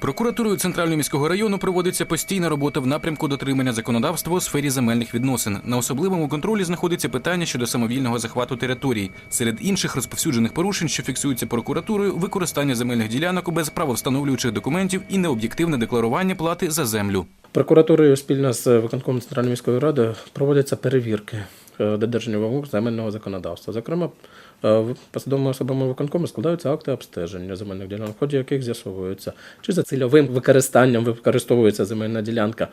Прокуратурою Центрального міського району проводиться постійна робота в напрямку дотримання законодавства у сфері земельних відносин. На особливому контролі знаходиться питання щодо самовільного захвату територій. Серед інших розповсюджених порушень, що фіксуються прокуратурою, використання земельних ділянок без правовстановлюючих документів і необ'єктивне декларування плати за землю. Прокуратурою спільно з виконкомом Центральної міської ради проводяться перевірки додержання вимог земельного законодавства. Зокрема, е, в- посадовими особами виконкому складаються акти обстеження земельних ділянок, в ході яких з'ясовується, чи за цільовим використанням використовується земельна ділянка,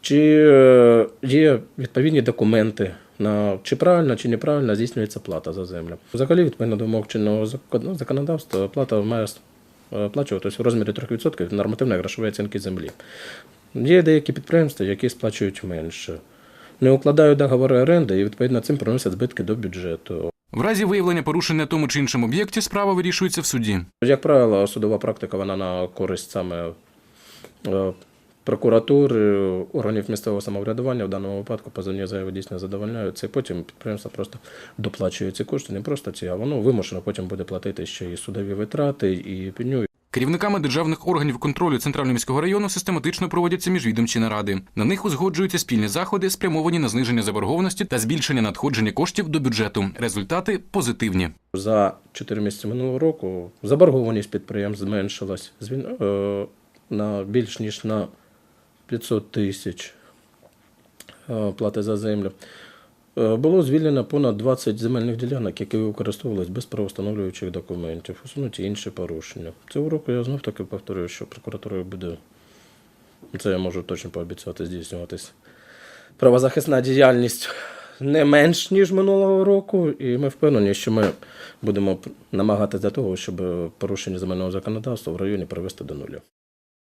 чи е, є відповідні документи. На чи правильно, чи неправильно здійснюється плата за землю. Взагалі, відповідно до вимог чинного закон- законодавства, плата має е, оплачуватись у розмірі 3% нормативної грошової оцінки землі. Є деякі підприємства, які сплачують менше. Не укладають договори оренди і відповідно цим приносять збитки до бюджету. В разі виявлення порушень на тому чи іншому об'єкті справа вирішується в суді. Як правило, судова практика вона на користь саме е, прокуратури, органів місцевого самоврядування в даному випадку позовні заяви дійсно задовольняються, і потім підприємство просто доплачує ці кошти, не просто ці, а воно вимушено потім буде платити ще і судові витрати, і пеню, Керівниками державних органів контролю Центрального міського району систематично проводяться міжвідомчі наради. На них узгоджуються спільні заходи, спрямовані на зниження заборгованості та збільшення надходження коштів до бюджету. Результати позитивні. За 4 місяці минулого року заборгованість підприємств зменшилась е, на більш ніж на 500 тисяч е, плати за землю. Е, Було звільнено понад 20 земельних ділянок, які використовувалися без правостановлюючих документів, усунуті інші порушення. Цього року я знов таки повторюю, що прокуратурою буде, це я можу точно пообіцяти, здійснюватись правозахисна діяльність не менш ніж минулого року, і ми впевнені, що ми будемо намагатися для того, щоб порушення земельного законодавства в районі привести до нуля.